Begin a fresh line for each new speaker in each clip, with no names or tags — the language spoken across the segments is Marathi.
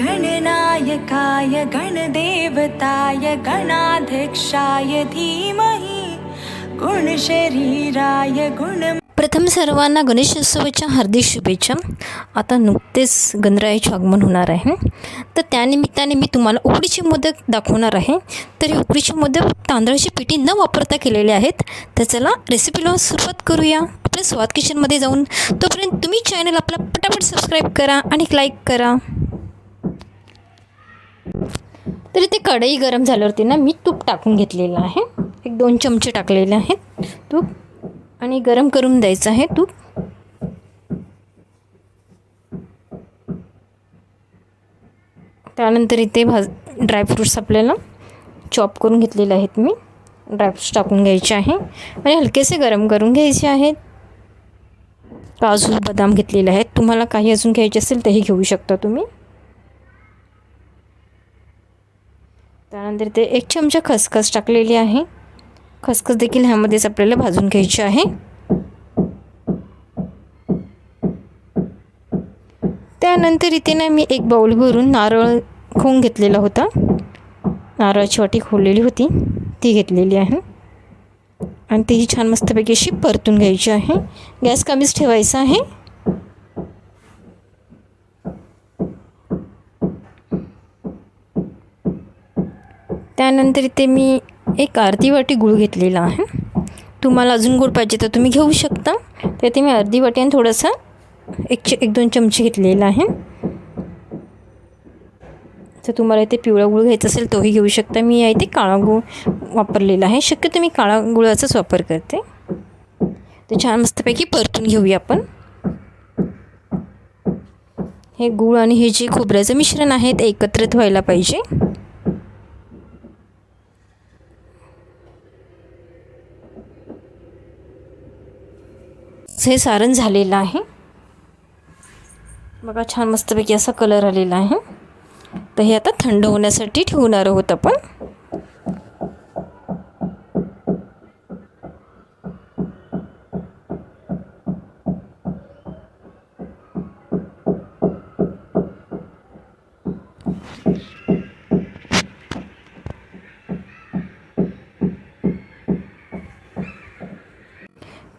गणनायकाय गणदेवताय गणाध्यक्षाय धीमहि गुणशरीराय गुण
प्रथम सर्वांना गणेशोत्सवाच्या हार्दिक शुभेच्छा. आता नुकतेच गणरायाचे आगमन होणार आहे. तर त्यानिमित्ताने मी तुम्हाला उकडीचे मोदक दाखवणार आहे. तर हे उकडीचे मोदक तांदळाची पिठी न वापरता केलेले आहेत. तर चला रेसिपीला सुरुवात करूया. आपल्या स्वाद किचनमध्ये जाऊन तोपर्यंत तुम्ही चॅनल आपला पटापट सबस्क्राईब करा आणि लाईक करा. तर इथे कढई गरम झाल्यावरती ना मी तूप टाकून घेतलेलं आहे. एक दोन चमचे टाकलेले आहेत तूप. आणि गरम करून द्यायचं आहे तूप. त्यानंतर इथे भाज ड्रायफ्रूट्स आपल्याला चॉप करून घेतलेले आहेत मी. ड्रायफ्रूट्स टाकून घ्यायचे आहे. आणि हलकेसे गरम करून घ्यायचे आहेत. काजू बदाम घेतलेले आहेत. तुम्हाला काही अजून घ्यायचे असेल तेही घेऊ शकता तुम्ही. त्यानंतर ते एक चमचा खसखस टाकलेली आहे. खसखस देखील ह्यामध्येच आपल्याला भाजून घ्यायची आहे. त्यानंतर इथे ना मी एक बाऊल भरून नारळ खोवून घेतलेला होता. नारळाची वाटी खोललेली होती. ती घेतलेली आहे. आणि तीही छान मस्तपैकी अशी परतून घ्यायची आहे. गॅस कमीच ठेवायचा आहे. त्यानंतर इथे मी एक अर्धी वाटी गूळ घेतलेला आहे. तुम्हाला अजून गूळ पाहिजे तर तुम्ही घेऊ शकता. तर इथे मी अर्धी वाटी आणि थोडंसं एक च एक दोन चमचे घेतलेला आहे. तर तुम्हाला इथे पिवळा गूळ घ्यायचा असेल तोही घेऊ शकता. मी या इथे काळा गुळ वापरलेला आहे. शक्यतो मी काळा गुळाचाच वापर करते. तर छान मस्तपैकी परतून घेऊया आपण. हे गूळ आणि हे जे खोबऱ्याचं मिश्रण आहे ते एकत्रित व्हायला पाहिजे. हे सारण झालेलं आहे. बघा छान मस्तपैकी असा कलर आलेला आहे. तर हे आता थंड होण्यासाठी ठेवणार आहोत आपण.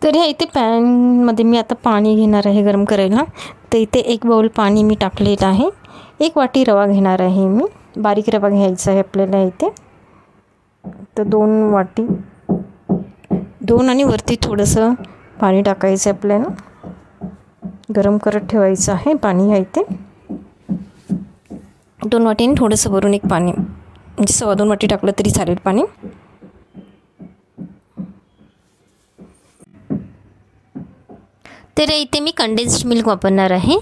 तर ह्या इथे पॅनमध्ये मी आता पाणी घेणार आहे गरम करायला. तर इथे एक बाऊल पाणी मी टाकलेलं आहे. एक वाटी रवा घेणार आहे मी. बारीक रवा घ्यायचा आहे आपल्याला इथे. तर दोन वाटी. दोन आणि वरती थोडंसं पाणी टाकायचं आहे आपल्याला. गरम करत ठेवायचं आहे पाणी ह्या इथे. दोन वाटीने थोडंसं भरून एक पाणी म्हणजे सव्वा दोन वाटी टाकलं तरी चालेल पाणी. तर इथे मी कंडेन्स्ड मिल्क वापरणार आहे.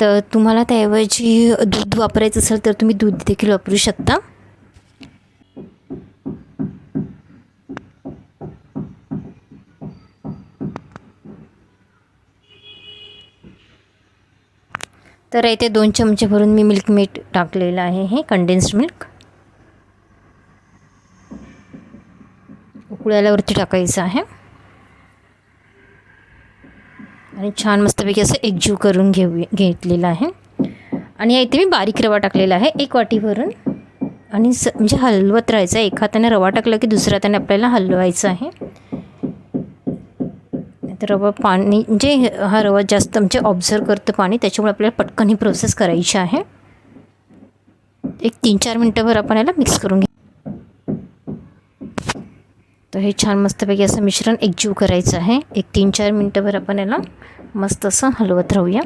तर तुम्हाला त्याऐवजी दूध वापरायचं असेल तर तुम्ही दूध देखील वापरू शकता. तर इथे दोन चमचे भरून मी मिल्क मीठ टाकलेलं आहे हे कंडेन्स्ड मिल्क उकळ्याला वरती टाकायचं आहे. आणि छान मस्तपैकी असं एकजीव करून घेऊ घेतलेलं आहे. आणि या इथे मी बारीक रवा टाकलेला आहे एक वाटी भरून आणि स म्हणजे हलवत राहायचं आहे. एक हाताने रवा टाकला की दुसऱ्या हाताने आपल्याला हलवायचं आहे. तर रवा पाणी म्हणजे हा रवा जास्त म्हणजे ऑब्झर्व करतं पाणी त्याच्यामुळे आपल्याला पटकन ही प्रोसेस करायची आहे. एक तीन चार मिनटंभर आपण याला मिक्स करून घे तर हे छान मस्तपैकी असं मिश्रण एकजीव करायचं आहे. एक तीन चार मिनटंभर आपण याला मस्त असं हलवत राहूया.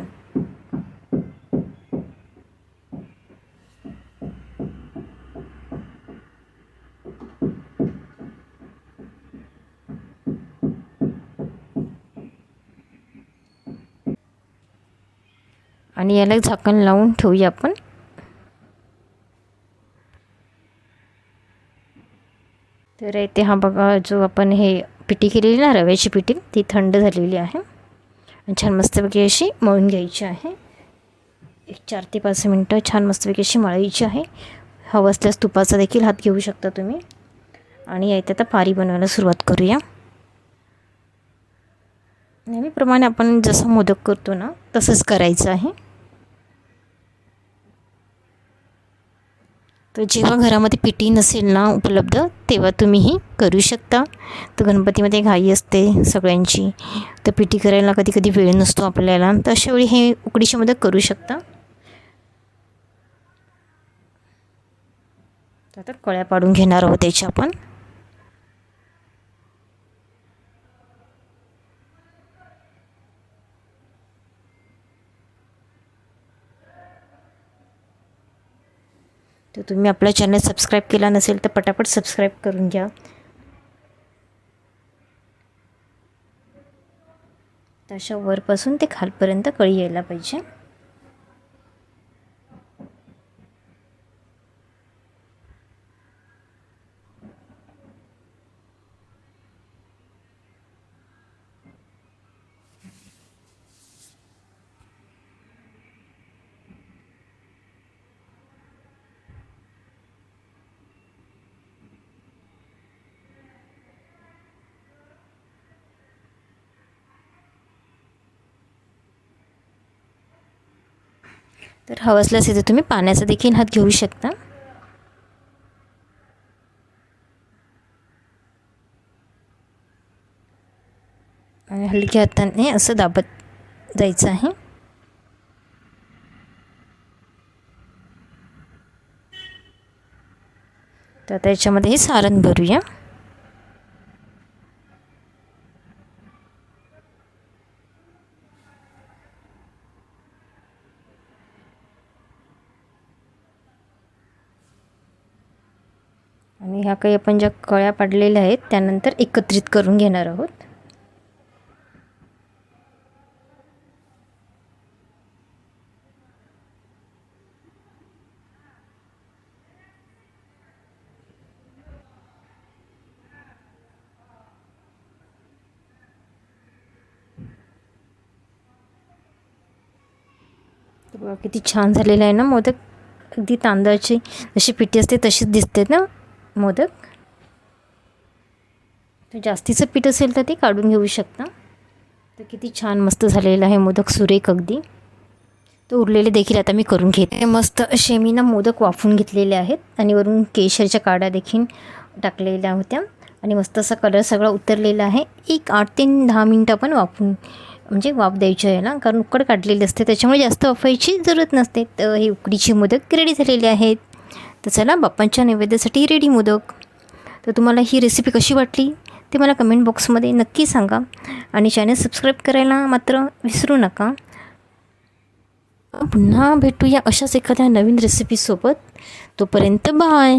आणि याला झाकण लावून ठेवूया आपण. तर इथे हा बघा जो आपण हे पिठी केलेली ना रव्याची पिठी ती थंड झालेली आहे. छान मस्तपैकी अशी मळून घ्यायची आहे. एक चार ते पाच मिनटं छान मस्तपैकी अशी मळायची आहे. हवं असल्यास तुपाचा देखील हात घेऊ शकता तुम्ही. आणि इथे आता पारी बनवायला सुरुवात करूया. नेहमीप्रमाणे आपण जसं मोदक करतो ना तसंच करायचं आहे. तर जेव्हा घरामध्ये पिठी नसेल ना उपलब्ध तेव्हा तुम्हीही करू शकता. तर गणपतीमध्ये घाई असते सगळ्यांची. तर पिठी करायला कधी कधी वेळ नसतो आपल्याला. तर अशा वेळी हे उकडीची मदत करू शकता. तर आता कळ्या पाडून घेणार आहोत त्याच्या आपण. तर तुम्ही आपला चॅनल सबस्क्राईब केला नसेल तर पटापट सबस्क्राईब करून घ्या. तर अशा वरपासून ते खालपर्यंत कळी यायला पाहिजे. तर हवं असल्यास इथे तुम्ही पाण्याचा देखील हात घेऊ शकता. आणि हलक्या हाताने असं दाबत जायचं आहे. तर त्याच्यामध्ये हे सारण भरूया. आणि ह्या काही आपण ज्या कळ्या पाडलेल्या आहेत त्यानंतर एकत्रित करून घेणार आहोत. बघा किती छान झालेलं आहे ना मोदक. अगदी तांदळाची जशी पिठी असते तशीच दिसते ना. मोदक? तर जास्तीचं पीठ असेल तर ते काढून घेऊ शकता. तर किती छान मस्त झालेलं आहे मोदक सुरेख अगदी. तर उरलेले देखील आता मी करून घेते. मस्त असे मी ना मोदक वाफून घेतलेले आहेत आणि वरून केशरच्या काड्या देखील टाकलेल्या होत्या. आणि मस्त असा कलर सगळा उतरलेला आहे. एक आठ ते दहा मिनटं पण वाफून म्हणजे वाफ द्यायची आहे ना. कारण उकड काढलेली असते. त्याच्यामुळे जास्त वाफायची जरूरत नसते. तर हे उकडीचे मोदक रेडी झालेले आहेत. तर चला बाप्पांच्या नैवेद्यासाठी रेडी मोदक. तर तुम्हाला ही रेसिपी कशी वाटली ते मला कमेंट बॉक्समध्ये नक्की सांगा. आणि चॅनल सबस्क्राईब करायला मात्र विसरू नका. पुन्हा भेटूया अशाच एखाद्या नवीन रेसिपीसोबत तोपर्यंत बाय